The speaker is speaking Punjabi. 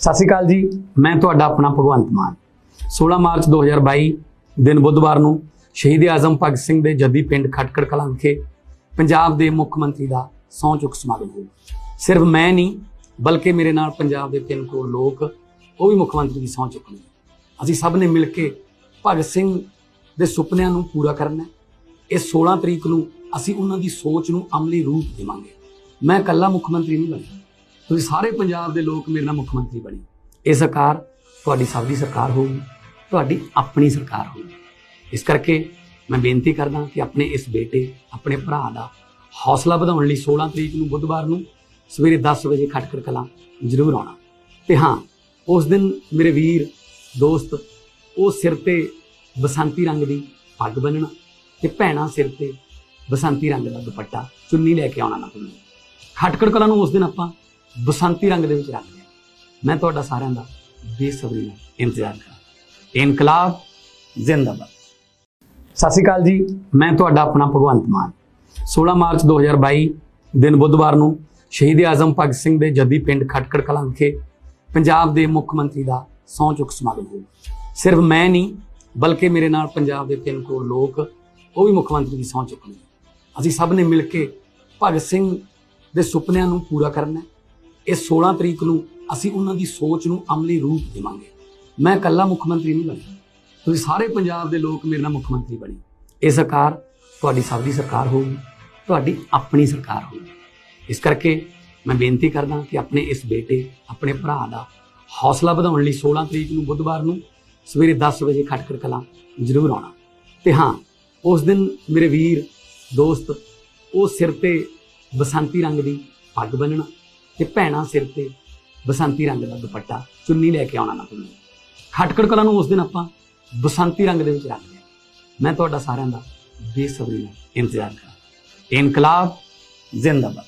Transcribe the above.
ਸਤਿ ਸ਼੍ਰੀ ਅਕਾਲ ਜੀ, ਮੈਂ ਤੁਹਾਡਾ ਆਪਣਾ ਭਗਵੰਤ ਮਾਨ। 16 ਮਾਰਚ 2022 ਦਿਨ ਬੁੱਧਵਾਰ ਨੂੰ ਸ਼ਹੀਦ ਆਜ਼ਮ ਭਗਤ ਸਿੰਘ ਦੇ ਜੱਦੀ ਪਿੰਡ ਖਟਕੜ ਕਲਾਂ ਵਿਖੇ ਪੰਜਾਬ ਦੇ ਮੁੱਖ ਮੰਤਰੀ ਦਾ ਸਹੁੰ ਚੁੱਕ ਸਮਾਗਮ ਹੋਇਆ। ਸਿਰਫ ਮੈਂ ਨਹੀਂ, ਬਲਕਿ ਮੇਰੇ ਨਾਲ ਪੰਜਾਬ ਦੇ 3 ਕਰੋੜ ਲੋਕ, ਉਹ ਵੀ ਮੁੱਖ ਮੰਤਰੀ ਦੀ ਸਹੁੰ ਚੁੱਕਣਗੇ। ਅਸੀਂ ਸਭ ਨੇ ਮਿਲ ਕੇ ਭਗਤ ਸਿੰਘ ਦੇ ਸੁਪਨਿਆਂ ਨੂੰ ਪੂਰਾ ਕਰਨਾ ਇਹ 16 ਤਰੀਕ ਨੂੰ ਅਸੀਂ ਉਹਨਾਂ ਦੀ ਸੋਚ ਨੂੰ ਅਮਲੀ ਰੂਪ ਦੇਵਾਂਗੇ। ਮੈਂ ਇਕੱਲਾ ਮੁੱਖ ਮੰਤਰੀ ਨਹੀਂ ਬਣਿਆ ਤੁਸੀਂ ਸਾਰੇ ਪੰਜਾਬ ਦੇ ਲੋਕ ਮੇਰੇ ਨਾਲ ਮੁੱਖ ਮੰਤਰੀ ਬਣੇ। ਇਹ ਸਰਕਾਰ ਤੁਹਾਡੀ ਸਭ ਦੀ ਸਰਕਾਰ ਹੋਊਗੀ, ਤੁਹਾਡੀ ਆਪਣੀ ਸਰਕਾਰ ਹੋਊਗੀ। ਇਸ ਕਰਕੇ ਮੈਂ ਬੇਨਤੀ ਕਰਦਾ ਕਿ ਆਪਣੇ ਇਸ ਬੇਟੇ, ਆਪਣੇ ਭਰਾ ਦਾ ਹੌਸਲਾ ਵਧਾਉਣ ਲਈ 16 ਤਰੀਕ ਨੂੰ ਬੁੱਧਵਾਰ ਨੂੰ ਸਵੇਰੇ 10 ਵਜੇ ਖਟਕੜ ਕਲਾਂ ਜ਼ਰੂਰ ਆਉਣਾ। ਤੇ ਹਾਂ, ਉਸ ਦਿਨ ਮੇਰੇ ਵੀਰ, ਦੋਸਤ, ਉਹ ਸਿਰ ਤੇ ਬਸੰਤੀ ਰੰਗ ਦੀ ਪੱਗ ਬੰਨਣਾ ਤੇ ਭੈਣਾਂ ਸਿਰ ਤੇ ਬਸੰਤੀ ਰੰਗ ਦਾ ਦੁਪੱਟਾ ਚੁੰਨੀ ਲੈ ਕੇ ਆਉਣਾ ਨਾ ਭੁੱਲਣਾ। ਖਟਕੜ ਕਲਾਂ ਨੂੰ ਉਸ ਦਿਨ ਆਪਾਂ ਬਸੰਤੀ ਰੰਗ ਦੇ ਵਿੱਚ ਰੱਖਦੇ ਹਾਂ ਮੈਂ ਤੁਹਾਡਾ ਸਾਰਿਆਂ ਦਾ ਬੇਸਬਰੀ ਨਾਲ ਇੰਤਜ਼ਾਰ ਕਰਾਂ ਇਨਕਲਾਬ ਜ਼ਿੰਦਾਬਾਦ। ਸਤਿ ਸ਼੍ਰੀ ਅਕਾਲ ਜੀ। ਮੈਂ ਤੁਹਾਡਾ ਆਪਣਾ ਭਗਵੰਤ ਮਾਨ। 16 ਮਾਰਚ 2022 ਦਿਨ ਬੁੱਧਵਾਰ ਨੂੰ ਸ਼ਹੀਦ ਆਜ਼ਮ ਭਗਤ ਸਿੰਘ ਦੇ ਜੱਦੀ ਪਿੰਡ ਖਟਕੜ ਕਲਾਂ ਵਿਖੇ ਪੰਜਾਬ ਦੇ ਮੁੱਖ ਮੰਤਰੀ ਦਾ ਸਹੁੰ ਚੁੱਕ ਸਮਾਗਮ ਹੋਇਆ। ਸਿਰਫ ਮੈਂ ਨਹੀਂ, ਬਲਕਿ ਮੇਰੇ ਨਾਲ ਪੰਜਾਬ ਦੇ 3 ਕਰੋੜ ਲੋਕ, ਉਹ ਵੀ ਮੁੱਖ ਮੰਤਰੀ ਦੀ ਸਹੁੰ ਚੁੱਕਣਗੇ। ਅਸੀਂ ਸਭ ਨੇ ਮਿਲ ਕੇ ਭਗਤ ਸਿੰਘ ਦੇ ਸੁਪਨਿਆਂ ਨੂੰ ਪੂਰਾ ਕਰਨਾ ਹੈ। ਇਹ 16 ਤਰੀਕ ਨੂੰ ਅਸੀਂ ਉਹਨਾਂ ਦੀ ਸੋਚ ਨੂੰ ਅਮਲੀ ਰੂਪ ਦੇਵਾਂਗੇ। ਮੈਂ ਇਕੱਲਾ ਮੁੱਖ ਮੰਤਰੀ ਨਹੀਂ ਬਣਿਆ। ਤੁਸੀਂ ਸਾਰੇ ਪੰਜਾਬ ਦੇ ਲੋਕ ਮੇਰੇ ਨਾਲ ਮੁੱਖ ਮੰਤਰੀ ਬਣੇ। ਇਹ ਸਰਕਾਰ ਤੁਹਾਡੀ ਸਭ ਦੀ ਸਰਕਾਰ ਹੋਊਗੀ, ਤੁਹਾਡੀ ਆਪਣੀ ਸਰਕਾਰ ਹੋਊਗੀ। ਇਸ ਕਰਕੇ ਮੈਂ ਬੇਨਤੀ ਕਰਦਾ ਕਿ ਆਪਣੇ ਇਸ ਬੇਟੇ, ਆਪਣੇ ਭਰਾ ਦਾ ਹੌਸਲਾ ਵਧਾਉਣ ਲਈ 16 ਤਰੀਕ ਨੂੰ ਬੁੱਧਵਾਰ ਨੂੰ ਸਵੇਰੇ 10 ਵਜੇ ਖਟਕੜ ਕਲਾਂ ਜ਼ਰੂਰ ਆਉਣਾ। ਤੇ ਹਾਂ, ਉਸ ਦਿਨ ਮੇਰੇ ਵੀਰ, ਦੋਸਤ, ਉਹ ਸਿਰ ਤੇ ਬਸੰਤੀ ਰੰਗ ਦੀ ਪੱਗ ਬੰਨਣਾ ਤੇ ਭੈਣਾਂ ਸਿਰ ਤੇ ਬਸੰਤੀ ਰੰਗ ਦਾ ਦੁਪੱਟਾ ਚੁੰਨੀ ਲੈ ਕੇ ਆਉਣਾ ਨਾ ਭੁੱਲਣਾ ਖਟਕੜ ਕਲਾਂ ਨੂੰ ਉਸ ਦਿਨ ਆਪਾਂ ਬਸੰਤੀ ਰੰਗ ਦੇ ਵਿੱਚ ਰੱਖਦੇ ਹਾਂ ਮੈਂ ਤੁਹਾਡਾ ਸਾਰਿਆਂ ਦਾ ਬੇਸਬਰੀ ਨਾਲ ਇੰਤਜ਼ਾਰ ਕਰਾਂ ਇਨਕਲਾਬ ਜ਼ਿੰਦਾਬਾਦ।